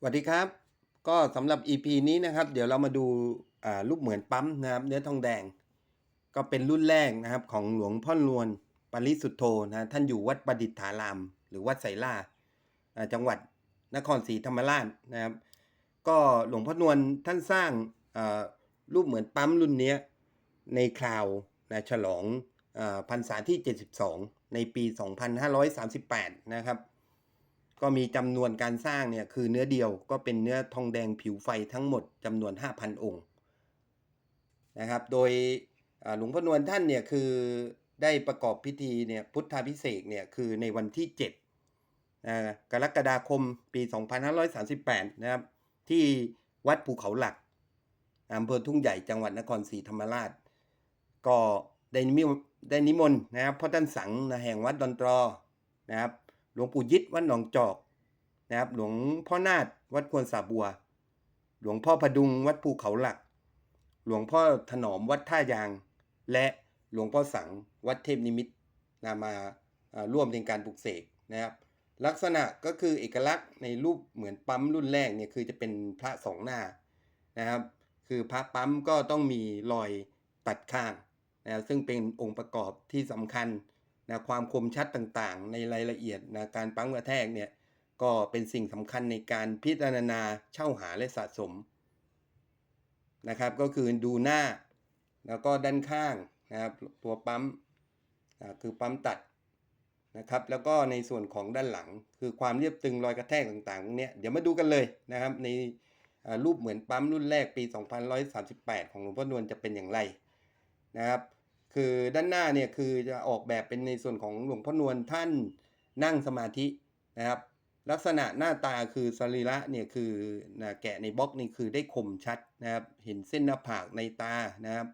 สวัสดีครับ ก็สำหรับ EP นี้นะครับ เดี๋ยวเรามาดูรูปเหมือนปั๊มนะครับ เนื้อทองแดง ก็เป็นรุ่นแรกนะครับ ของหลวงพ่อรวนปริสุทธโธนะท่านอยู่วัดประดิษฐาราม หรือวัดไสล่าจังหวัดนครศรีธรรมราชนะครับ ก็หลวงพ่อนวลท่านสร้างรูปเหมือนปั๊มรุ่นนี้ในคราวนะฉลองอพรรษาที่ 72 ในปี 2538 นะครับ ก็มีจำนวนการสร้างเนี่ยคือเนื้อเดียวก็เป็นเนื้อทองแดงผิวไฟทั้งหมดจำนวน 5,000 องค์นะครับ โดยหลวงพ่อนวลท่านเนี่ยคือได้ประกอบพิธีเนี่ยพุทธาพิเศษเนี่ยคือในวันที่7กรกฎาคมปี 2538 นะครับ ที่วัดภูเขาหลักอำเภอทุ่งใหญ่จังหวัดนครศรีธรรมราช ก็ได้นิมนต์ได้นิมนต์นะครับพ่อท่านสังนะแห่งวัดดอนตรอนะครับ ลวงปู่ยิดวัดหนองจอกนะครับ หลวงพ่อนาฏวัดควนสาบัว หลวงพ่อพดุงวัดภูเขาหลัก หลวงพ่อถนอมวัดท่ายาง และหลวงพ่อสังวัดเทพนิมิตนะมาอ่าร่วมในการปลุกเสกนะครับ ลักษณะก็คือเอกลักษณ์ในรูปเหมือนปั๊มรุ่นแรกเนี่ยคือจะเป็นพระสองหน้านะครับ คือพระปั๊มก็ต้องมีรอยตัดข้างนะซึ่งเป็นองค์ประกอบที่สำคัญ นะความคมชัดต่างๆ ในรายละเอียดนะการปั๊มกระแทกเนี่ยก็เป็นสิ่งสำคัญในการพิจารณาเช่าหาและสะสมนะครับ ก็คือดูหน้าแล้วก็ด้านข้างนะครับตัวปั๊มคือปั๊มตัดนะครับ แล้วก็ในส่วนของด้านหลัง คือความเรียบตึงรอยกระแทกต่างๆพวกเนี้ยเดี๋ยวมาดูกันเลยนะครับ ในรูปเหมือนปั๊มรุ่นแรกปี 2138 ของหลวงพ่อนวลจะเป็นอย่างไรนะครับ คือด้านหน้าเนี่ยคือจะออกแบบเป็นในส่วนของหลวงพ่อนวลท่านนั่งสมาธินะครับ ลักษณะหน้าตาคือสรีระเนี่ยคือนะแกะในบล็อกนี่คือได้คมชัดนะครับ เห็นเส้นหน้าผากในตานะครับ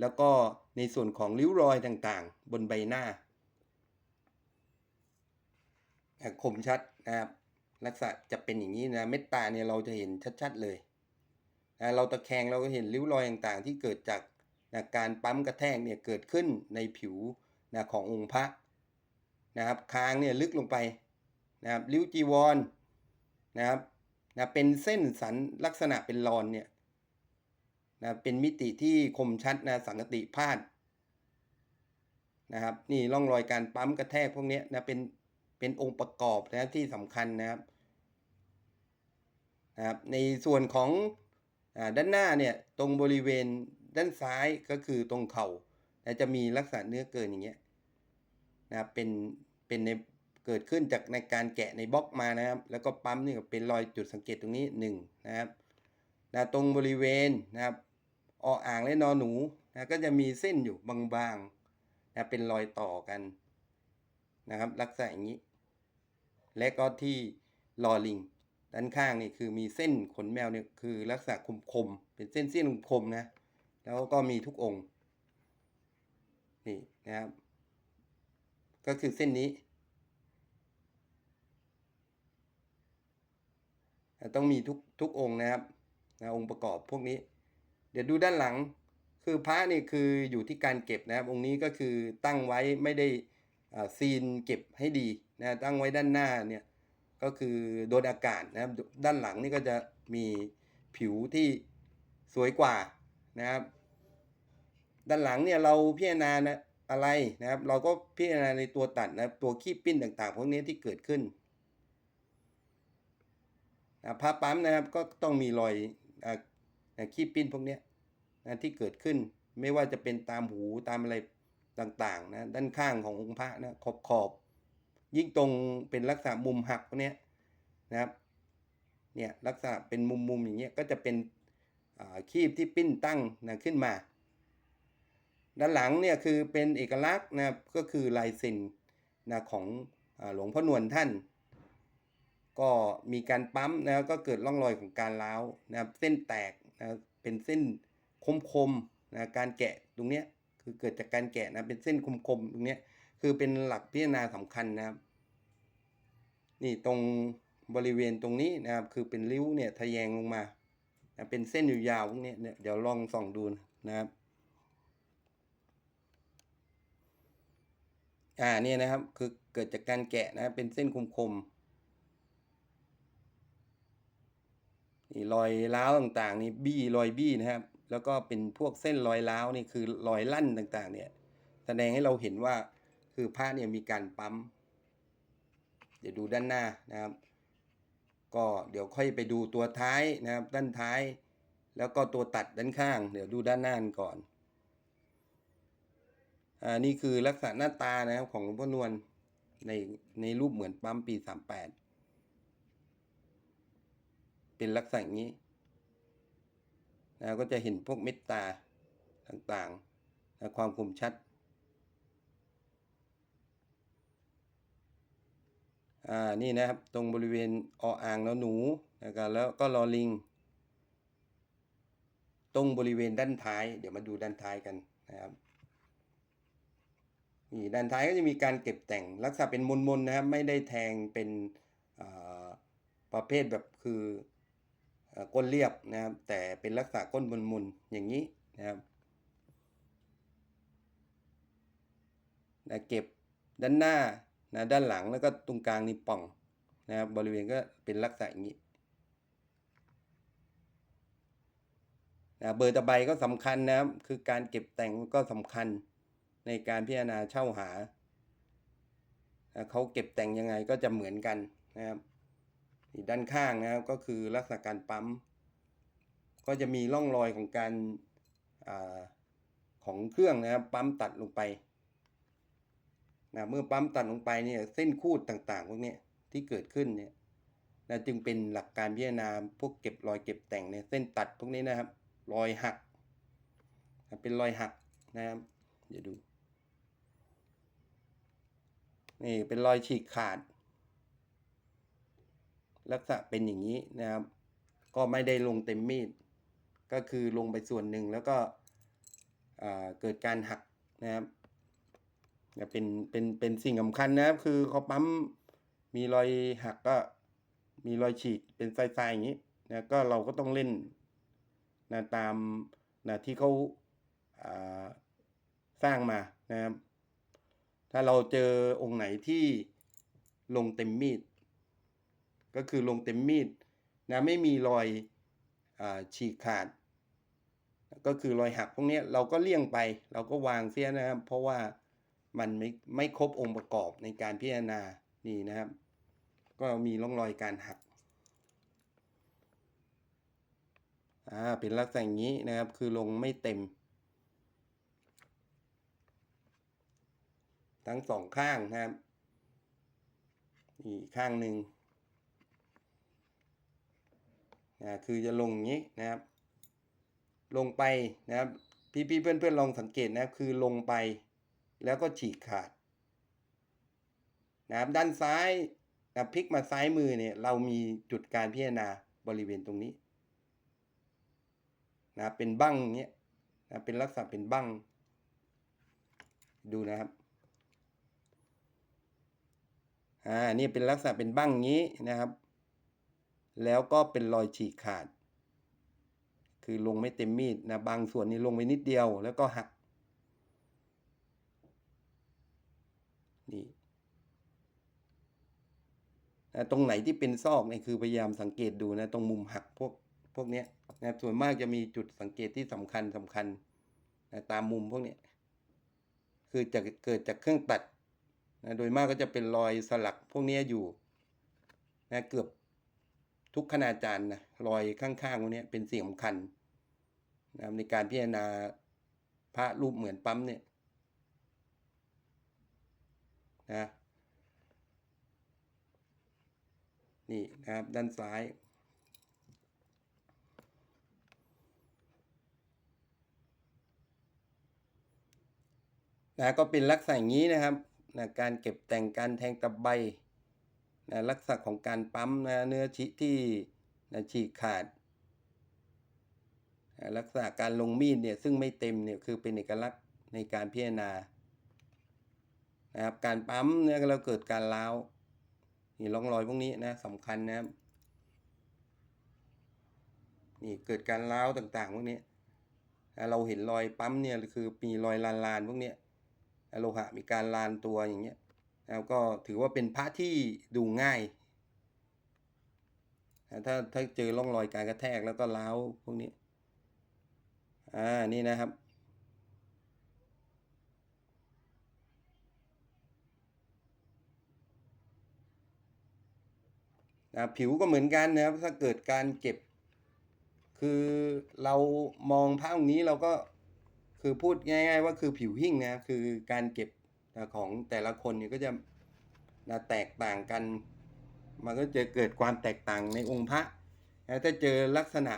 แล้วก็ในส่วนของริ้วรอยต่างๆ บนใบหน้าคมชัดนะครับลักษณะจะเป็นอย่างนี้นะเม็ดตาเนี่ยเราจะเห็นชัดๆเลยนะเราตะแคงเราก็เห็นริ้วรอยต่างๆ ที่เกิดจาก นะการปั๊มกระแทกเนี่ยเกิดขึ้นในผิวนะขององค์พระนะครับคางเนี่ยลึกลงไปนะครับริ้วจีวรนะครับนะเป็นเส้นสันลักษณะเป็นรอนเนี่ยนะเป็นมิติที่คมชัดนะสังกติพาดนะครับนี่ร่องรอยการปั๊มกระแทกพวกเนี้ยนะเป็นเป็นองค์ประกอบนะที่สำคัญนะครับนะครับในส่วนของอด้านหน้าเนี่ยตรงบริเวณ ด้านซ้ายก็คือตรงเข่านะจะมีลักษณะเนื้อเกินอย่างเงี้ยนะครับเป็นเป็นในเกิดขึ้นจากในการแกะในบล็อกมานะครับ แล้วก็ปั๊มนี่ก็เป็นรอยจุดสังเกตตรงนี้หนึ่งนะครับนะตรงบริเวณนะครับออ่างและนอหนูนะก็จะมีเส้นอยู่บางๆนะเป็นรอยต่อกันนะครับลักษณะอย่างนี้ และก็ที่ลอลิงด้านข้างนี่คือมีเส้นขนแมวเนี่ยคือลักษณะคมๆเป็นเส้นเส้นคมนะ แล้วก็มีทุกองค์นี่นะครับ ก็คือเส้นนี้ ต้องมีทุกทุกองค์นะครับนะองค์ประกอบพวกนี้ เดี๋ยวดูด้านหลัง คือพระนี่คืออยู่ที่การเก็บนะครับ องค์นี้ก็คือตั้งไว้ไม่ได้ซีนเก็บให้ดีนะตั้งไว้ด้านหน้าเนี่ยก็คือโดนอากาศนะครับ ด้านหลังนี่ก็จะมีผิวที่สวยกว่านะครับ ด้านหลังเนี่ยเราพิจารณานะอะไรนะครับ เราก็พิจารณาในตัวตัดนะตัวขี้ปิ้นต่างๆพวกนี้ที่เกิดขึ้นนะผ้าปั๊มนะครับก็ต้องมีรอยขี้ปิ้นพวกนี้นะที่เกิดขึ้นไม่ว่าจะเป็นตามหูตามอะไรต่างๆนะด้านข้างขององค์พระนะขอบขอบ ยิ่งตรงเป็นลักษณะมุมหักพวกนี้นะครับเนี่ยลักษณะเป็นมุมๆอย่างเงี้ยก็จะเป็นอ่าคีบที่ปิ้นตั้งนะขึ้นมา ด้านหลังเนี่ยคือเป็นเอกลักษณ์นะครับก็คือลายเซ็นนะของหลวงพ่อนวลท่าน ก็มีการปั๊มนะก็เกิดร่องรอยของการร้าวนะครับเส้นแตกนะเป็นเส้นคมๆนะการแกะตรงเนี้ยคือเกิดจากการแกะนะเป็นเส้นคมๆตรงเนี้ยคือเป็นหลักพิจารณาสำคัญนะครับ นี่ตรงบริเวณตรงนี้นะครับ คือเป็นริ้วเนี่ยทะแยงลงมานะเป็นเส้นยาวๆพวกนี้เนี่ยเดี๋ยวลองส่องดูนะครับ อ่าเนี่ยนะครับ คือเกิดจากการแกะนะเป็นเส้นคมนี่รอยร้าวต่างๆ นี่บี้รอยบี้นะครับ แล้วก็เป็นพวกเส้นรอยร้าวนี่คือรอยลั่นต่างๆ เนี่ย แสดงให้เราเห็นว่าคือพระเนี่ยมีการปั๊ม เดี๋ยวดูด้านหน้านะครับ ก็เดี๋ยวค่อยไปดูตัวท้ายนะครับ ด้านท้าย แล้วก็ตัวตัดด้านข้าง เดี๋ยวดูด้านหน้านก่อน อ่านี่คือลักษณะหน้าตานะครับของหลวงพ่อนวลในในรูปเหมือนปั๊มปีสามแปดเป็นลักษณะอย่างนี้นะก็จะเห็นพวกเม็ดตาต่างๆนะความคมชัดอ่านี่นะครับตรงบริเวณออ่างแล้วหนูนะครับแล้วก็ลอลิง ตรงบริเวณด้านท้าย เดี๋ยวมาดูด้านท้ายกันนะครับ นี่ด้านท้ายก็จะมีการเก็บแต่งลักษณะเป็นมนๆนะครับ ไม่ได้แทงเป็นประเภทแบบคืออก้นเรียบนะครับ แต่เป็นลักษณะก้นมนๆอย่างนี้นะครับนะเก็บด้านหน้านะด้านหลังแล้วก็ตรงกลางนี่ป่องนะครับบริเวณก็เป็นลักษณะอย่างนี้นะเบอร์ตะไบก็สำคัญนะครับ คือการเก็บแต่งก็สำคัญ ในการพิจารณาเช่าหา เขาเก็บแต่งยังไงก็จะเหมือนกันนะครับด้านข้างนะครับก็คือลักษณะการปั๊ม ก็จะมีร่องรอยของการอาของเครื่องนะครับปั๊มตัดลงไปนะเมื่อปั๊มตัดลงไปเนี่ยเส้นคูดต่างๆพวกนี้ที่เกิดขึ้นเนี่ยนะจึงเป็นหลักการพิจารณาพวกเก็บรอยเก็บแต่งเนี่ยเส้นตัดพวกนี้นะครับ รอยหัก เป็นรอยหักนะครับเดี๋ยวดู นี่เป็นรอยฉีกขาด ลักษณะเป็นอย่างนี้นะครับ ก็ไม่ได้ลงเต็มมีด ก็คือลงไปส่วนหนึ่งแล้วก็เกิดการหักนะครับเนี่ยเป็นเป็นเป็นสิ่งสำคัญนะครับ คือเขาปั๊มมีรอยหักก็มีรอยฉีกเป็นทรายๆอย่างนี้นะก็เราก็ต้องเล่นนะตามนะที่เขาาสร้างมานะครับ ถ้าเราเจอองค์ไหนที่ลงเต็มมีด ก็คือลงเต็มมีดนะไม่มีรอยอฉีกขาด ก็คือรอยหักพวกนี้เราก็เลี่ยงไป เราก็วางเสียนะครับ เพราะว่ามันไม่ไม่ครบองค์ประกอบในการพิจารณานี่นะครับ ก็มีร่องรอยการหักอ่าเป็นลักษณะอย่างนี้นะครับ คือลงไม่เต็ม ทั้งสองข้างนะครับนี่ข้างหนึ่งนะคือจะลงอย่างนี้นะครับ ลงไปนะครับ พี่ๆเพื่อนๆลองสังเกตนะคือลงไป แล้วก็ฉีกขาดนะครับด้านซ้ายนะพลิกมาซ้ายมือเนี่ยเรามีจุดการพิจารณาบริเวณตรงนี้นะเป็นบั้งอย่างเงี้ยนะเป็นลักษณะเป็นบั้งดูนะครับ อ่านี่เป็นลักษณะเป็นบั้งงี้นะครับ แล้วก็เป็นรอยฉีกขาด คือลงไม่เต็มมีดนะบางส่วนนี่ลงไปนิดเดียวแล้วก็หักนี่นะตรงไหนที่เป็นซอกเนี่ยคือพยายามสังเกตดูนะตรงมุมหักพวกพวกเนี้ยนะส่วนมากจะมีจุดสังเกตที่สำคัญสำคัญนะตามมุมพวกเนี้ยคือจะเกิดจากเครื่องตัด นะโดยมากก็จะเป็นรอยสลักพวกนี้อยู่นะเกือบทุกขนาดจานนะรอยข้างๆพวกนี้เป็นสิ่งสำคัญนะในการพิจารณาพระรูปเหมือนปั๊มเนี่ยนะนี่นะครับด้านซ้ายนะก็เป็นลักษณะอย่างนี้นะครับ นะการเก็บแต่งการแทงตะไบนะลักษณะของการปั๊มนะเนื้อชิที่นะฉีกขาดนะลักษณะการลงมีดเนี่ยซึ่งไม่เต็มเนี่ยคือเป็นเอกลักษณ์ในการพิจารณานะครับการปั๊มเนี่ยเราเกิดการล้าวนี่ร่องรอยพวกนี้นะสำคัญนะครับนี่เกิดการล้าวต่างๆพวกนี้เราเห็นรอยปั๊มเนี่ยคือมีรอยลานๆพวกนี้ โลหะมีการลานตัวอย่างเงี้ยแล้วก็ถือว่าเป็นพระที่ดูง่ายถ้าถ้าเจอร่องรอยการกระแทกแล้วก็ร้าวพวกนี้อ่านี่นะครับนะผิวก็เหมือนกันนะครับ ถ้าเกิดการเก็บ คือเรามองภาพตรงนี้เราก็ คือพูดง่าย ๆ ว่าคือผิวหิ้งนะคือการเก็บของแต่ละคนเนี่ยก็จะนะแตกต่างกัน มันก็จะเกิดความแตกต่างในองค์พระนะถ้าเจอลักษณะ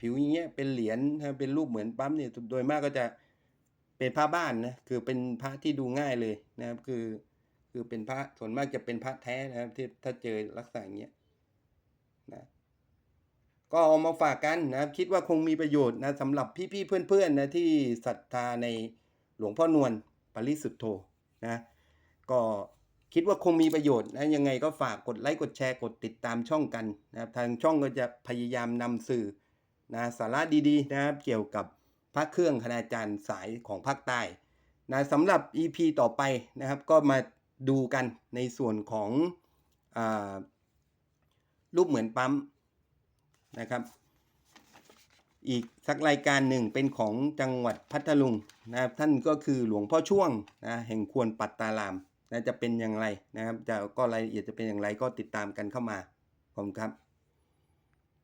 ผิวอย่างเงี้ยเป็นเหรียญนะเป็นรูปเหมือนปั๊มเนี่ยโดยมากก็จะเป็นพระบ้านนะคือเป็นพระที่ดูง่ายเลยนะครับคือคือเป็นพระส่วนมากจะเป็นพระแท้นะครับที่ถ้าเจอลักษณะอย่างเงี้ย ก็เอามาฝากกันนะคิดว่าคงมีประโยชน์นะสำหรับพี่ๆเพื่อนๆนะที่ศรัทธาในหลวงพ่อนวลปริสุทธโธนะก็คิดว่าคงมีประโยชน์นะยังไงก็ฝากกดไลค์กดแชร์กดติดตามช่องกันนะครับทางช่องก็จะพยายามนำสื่อนะสาระดีๆนะครับเกี่ยวกับพระเครื่องคณาจารย์สายของภาคใต้นะสำหรับ EP ต่อไปนะครับ ก็มาดูกันในส่วนของอรูปเหมือนปั๊ม นะครับ อีกสักรายการหนึ่งเป็นของจังหวัดพัทลุงนะครับท่านก็คือหลวงพ่อช่วงนะแห่งควรปัตตารามนะจะเป็นอย่างไรนะครับจะก็รายละเอียดจะเป็นอย่างไรก็ติดตามกันเข้ามาขอบคุณครับ